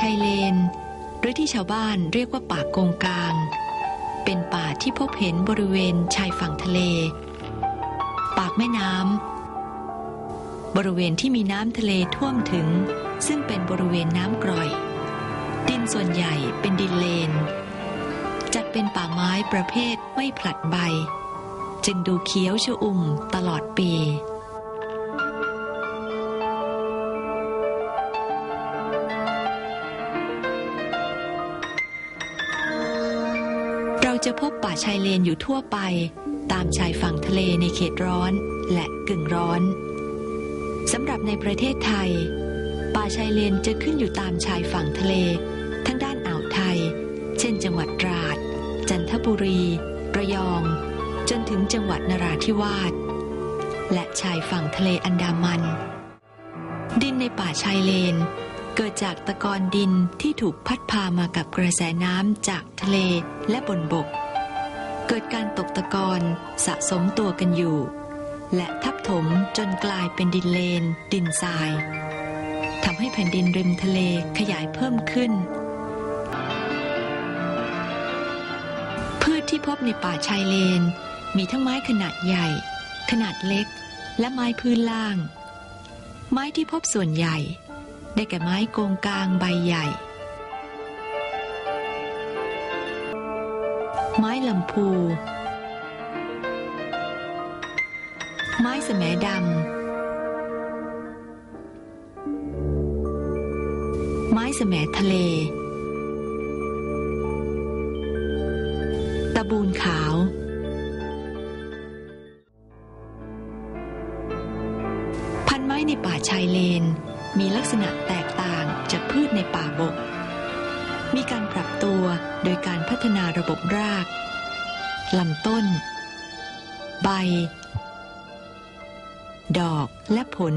ชายเลน หรือที่ชาวบ้านเรียกว่าป่ากงกลาง เป็นป่าที่พบเห็นบริเวณชายฝั่งทะเล ปากแม่น้ำบริเวณที่มีน้ำทะเลท่วมถึง ซึ่งเป็นบริเวณน้ำกร่อย ดินส่วนใหญ่เป็นดินเลน จัดเป็นป่าไม้ประเภทไม่ผลัดใบ จึงดูเขียวชอุ่มตลอดปี จะพบป่าชายเลนอยู่ทั่วไป ตามชายฝั่งทะเลในเขตร้อนและกึ่งร้อนสำหรับในประเทศไทย ป่าชายเลนจะขึ้นอยู่ตามชายฝั่งทะเล ทั้งด้านอ่าวไทย เช่น จังหวัดตราด จันทบุรี ระยอง จนถึงจังหวัดนราธิวาสและชายฝั่งทะเลอันดามัน ดินในป่าชายเลน เกิดจากตะกอนดินที่ถูกพัดพามากับกระแสน้ำจากทะเลและบนบก เกิดการตกตะกอนสะสมตัวกันอยู่ และทับถมจนกลายเป็นดินเลน ดินทรายทำให้แผ่นดินริมทะเลขยายเพิ่มขึ้น พืชที่พบในป่าชายเลน มีทั้งไม้ขนาดใหญ่ ขนาดเล็ก และไม้พื้นล่าง ไม้ที่พบส่วนใหญ่ ได้แก่ไม้โกงกลางใบใหญ่ ไม้ลำพู ไม้สแสมดำ ไม้แสมทะเล ตะบูนขาวพันไม้ในป่าชายเลน มีลักษณะแตกต่างจากพืชในป่าบก มีการปรับตัวโดยการพัฒนาระบบรากลำต้น ใบ ดอกและผล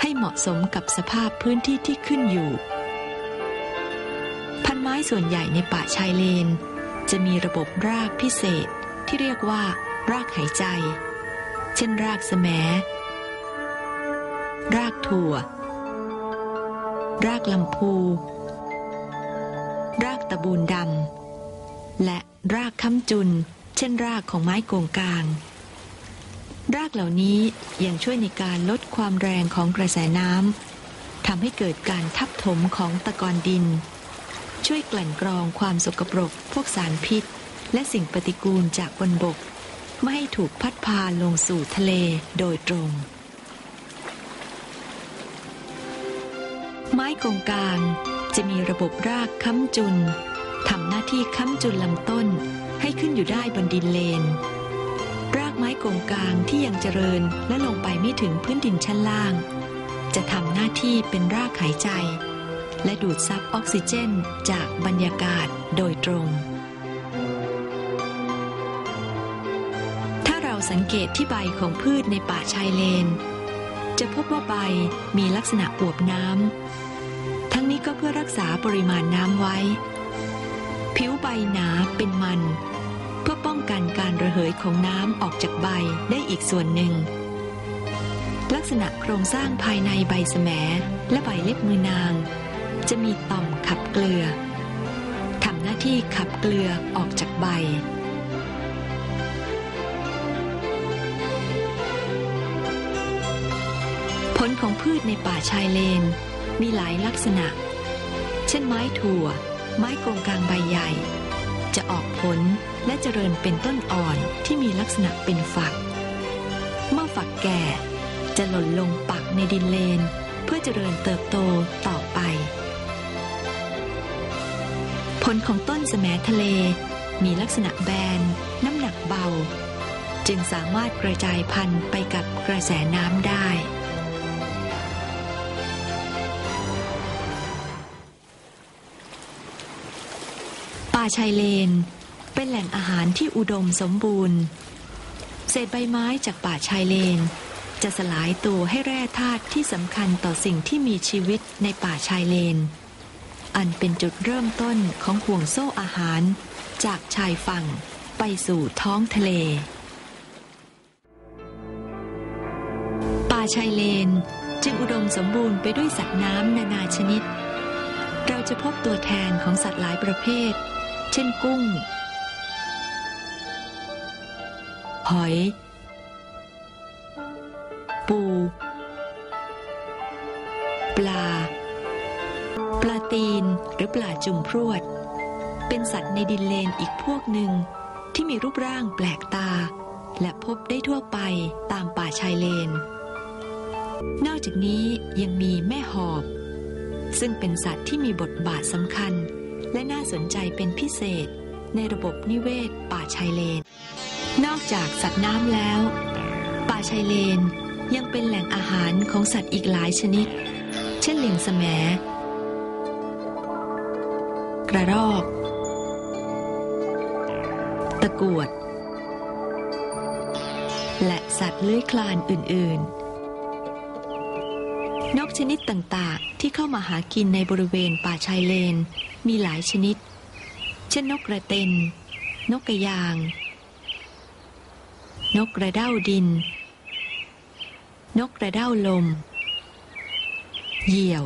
ให้เหมาะสมกับสภาพพื้นที่ที่ขึ้นอยู่ พันไม้ส่วนใหญ่ในป่าชายเลน จะมีระบบรากพิเศษที่เรียกว่า รากหายใจ เช่นรากแสมรากถั่ว รากลำพู รากตะบูนดำ และรากค้ำจุน เช่นรากของไม้โกงกลาง รากเหล่านี้ยังช่วยในการลดความแรงของกระแสน้ำทำให้เกิดการทับถมของตะกอนดิน ช่วยกลั่นกรองความสกปรก พวกสารพิษ และสิ่งปฏิกูลจากบนบก ไม่ให้ถูกพัดพาลงสู่ทะเลโดยตรง ไม้กงกลางจะมีระบบรากค้ำจุนทำหน้าที่ค้ำจุนลำต้นให้ขึ้นอยู่ได้บนดินเลน รากไม้กงกลางที่ยังเจริญและลงไปไม่ถึงพื้นดินชั้นล่าง จะทำหน้าที่เป็นรากหายใจ และดูดซับออกซิเจนจากบรรยากาศโดยตรง ถ้าเราสังเกตที่ใบของพืชในป่าชายเลน จะพบว่าใบมีลักษณะอวบน้ำ ทั้งนี้ก็เพื่อรักษาปริมาณน้ำไว้ ผิวใบหนาเป็นมัน เพื่อป้องกันการระเหยของน้ำออกจากใบได้อีกส่วนหนึ่ง ลักษณะโครงสร้างภายในใบแสมและใบเล็บมือนาง จะมีต่อมขับเกลือทำหน้าที่ขับเกลือออกจากใบ ลของพืชในป่าชายเลน มีหลายลักษณะ เช่นไม้ถั่ว ไม้โกงกลางใบใหญ่ จะออกผลและเจริญเป็นต้นอ่อนที่มีลักษณะเป็นฝัก เมื่อฝักแก่จะหล่นลงปักในดินเลน เพื่อเจริญเติบโตต่อไป ผลของต้นแสมทะเลมีลักษณะแบน น้ำหนักเบา จึงสามารถกระจายพันธุ์ไปกับกระแสน้ำได้าชายเลน เป็นแหล่งอาหารที่อุดมสมบูรณ์ เศษใบไม้จากป่าชายเลน จะสลายตัวให้แร่ธาตุที่สำคัญต่อสิ่งที่มีชีวิตในป่าชายเลน อันเป็นจุดเริ่มต้นของห่วงโซ่อาหาร จากชายฝั่งไปสู่ท้องทะเล ป่าชายเลนจึงอุดมสมบูรณ์ไปด้วยสัตว์น้ำนานาชนิด เราจะพบตัวแทนของสัตว์หลายประเภท เช่นกุ้ง หอย ปู ปลา ปลาตีนหรือปลาจุ่มพรวด เป็นสัตว์ในดินเลนอีกพวกหนึ่งที่มีรูปร่างแปลกตา และพบได้ทั่วไปตามป่าชายเลน นอกจากนี้ยังมีแม่หอบ ซึ่งเป็นสัตว์ที่มีบทบาทสำคัญ และน่าสนใจเป็นพิเศษ ในระบบนิเวศป่าชายเลน นอกจากสัตว์น้ำแล้ว ป่าชายเลนยังเป็นแหล่งอาหารของสัตว์อีกหลายชนิด เช่นลิงแสมกระรอก ตะกวด และสัตว์เลื้อยคลานอื่น ๆ นกชนิดต่าง ๆ ที่เข้ามาหากินในบริเวณป่าชายเลน มีหลายชนิด เช่นนกกระเต็น นกกระยาง นกกระเด้าดิน นกกระเด้าลม เหยี่ยว